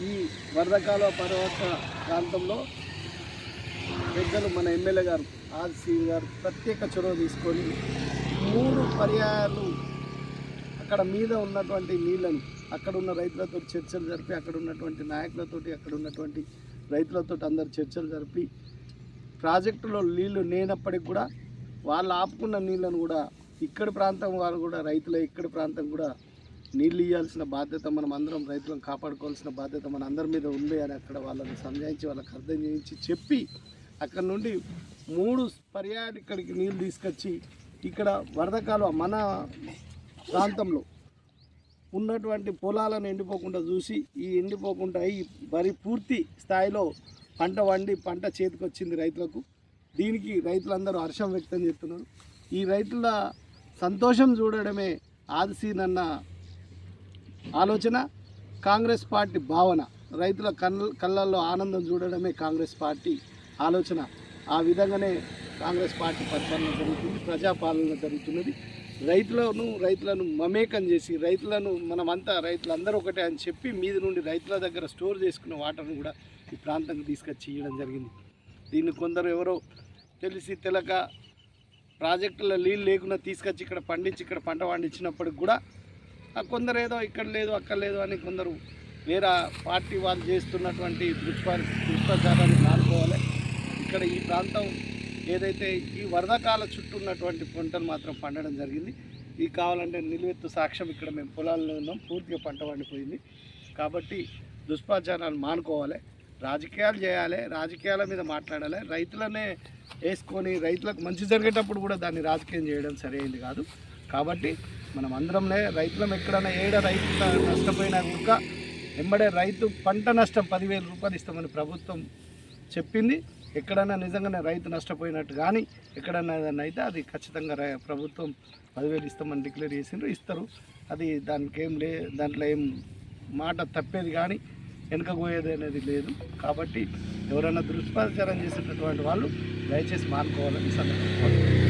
ఈ వరదకాల పర్వత ప్రాంతంలో పెద్దలు మన ఎమ్మెల్యే గారు ఆర్సీ గారు ప్రత్యేక చొరవ తీసుకొని మూడు పర్యాయాలు అక్కడ మీద ఉన్నటువంటి నీళ్ళను అక్కడ ఉన్న రైతులతో చర్చలు జరిపి అక్కడ ఉన్నటువంటి నాయకులతోటి అక్కడ ఉన్నటువంటి రైతులతో అందరు చర్చలు జరిపి ప్రాజెక్టులో నీళ్ళు లేనప్పటికి కూడా వాళ్ళు ఆపుకున్న నీళ్ళను కూడా ఇక్కడి ప్రాంతం వాళ్ళు కూడా రైతులే ఇక్కడి ప్రాంతం కూడా నీళ్ళు ఇవ్వాల్సిన బాధ్యత మనం అందరం రైతులను కాపాడుకోవాల్సిన బాధ్యత మన అందరి మీద ఉంది అని అక్కడ వాళ్ళని సంజాయించి వాళ్ళకి అర్థం చేయించి చెప్పి అక్కడ నుండి మూడు పర్యాయాలు ఇక్కడికి నీళ్ళు తీసుకొచ్చి ఇక్కడ వరద కాలువ మన ప్రాంతంలో ఉన్నటువంటి పొలాలను ఎండిపోకుండా చూసి ఈ ఎండిపోకుండా ఈ వరి పూర్తి స్థాయిలో పంట వండి పంట చేతికొచ్చింది రైతులకు. దీనికి రైతులందరూ హర్షం వ్యక్తం చేస్తున్నారు. ఈ రైతుల సంతోషం చూడడమే ఆదిసీనన్న ఆలోచన కాంగ్రెస్ పార్టీ భావన. రైతుల కళ్ళ కళ్ళల్లో ఆనందం చూడడమే కాంగ్రెస్ పార్టీ ఆలోచన. ఆ విధంగానే కాంగ్రెస్ పార్టీ పరిపాలన జరుగుతుంది ప్రజాపాలన జరుగుతున్నది. రైతులను రైతులను మమేకం చేసి రైతులను మనమంతా రైతులందరూ ఒకటే అని చెప్పి మీద నుండి రైతుల దగ్గర స్టోర్ చేసుకున్న వాటర్ను కూడా ఈ ప్రాంతానికి తీసుకొచ్చి ఇవ్వడం జరిగింది. దీన్ని కొందరు ఎవరో తెలిసి తెలక ప్రాజెక్టుల నీళ్ళు లేకుండా తీసుకొచ్చి ఇక్కడ పండించి ఇక్కడ పంట పండించినప్పటికి కూడా కొందరు ఏదో ఇక్కడ లేదు అక్కడ లేదు అని కొందరు వేరే పార్టీ వాళ్ళు చేస్తున్నటువంటి దుష్ప దుష్ప్రచారాన్ని మానుకోవాలి. ఇక్కడ ఈ ప్రాంతం ఏదైతే ఈ వరదకాల చుట్టూ ఉన్నటువంటి పంటలు మాత్రం పండడం జరిగింది. ఇది కావాలంటే నిలువెత్తు సాక్ష్యం ఇక్కడ మేము పొలాల్లో ఉన్నాం. పూర్తిగా పంట పండిపోయింది. కాబట్టి దుష్ప్రచారాలు మానుకోవాలి. రాజకీయాలు చేయాలి. రాజకీయాల మీద మాట్లాడాలి. రైతులనే వేసుకొని రైతులకు మంచి జరిగేటప్పుడు కూడా దాన్ని రాజకీయం చేయడం సరైనది కాదు. కాబట్టి మనం అందరంనే రైతులం ఎక్కడైనా ఏడ రైతు నష్టపోయినా కూడా వెంబడే రైతు పంట నష్టం పదివేల రూపాయలు ఇస్తామని ప్రభుత్వం చెప్పింది. ఎక్కడైనా నిజంగానే రైతు నష్టపోయినట్టు కానీ ఎక్కడైనా ఏదైనా అయితే అది ఖచ్చితంగా రై- ప్రభుత్వం పదివేలు ఇస్తామని డిక్లేర్ చేసిండ్రు ఇస్తారు. అది దానికి ఏం లే దాంట్లో ఏం మాట తప్పేది కానీ వెనుకపోయేది అనేది లేదు. కాబట్టి ఎవరైనా దృష్పాచారం చేసేటటువంటి వాళ్ళు దయచేసి మానుకోవాలని సందర్భం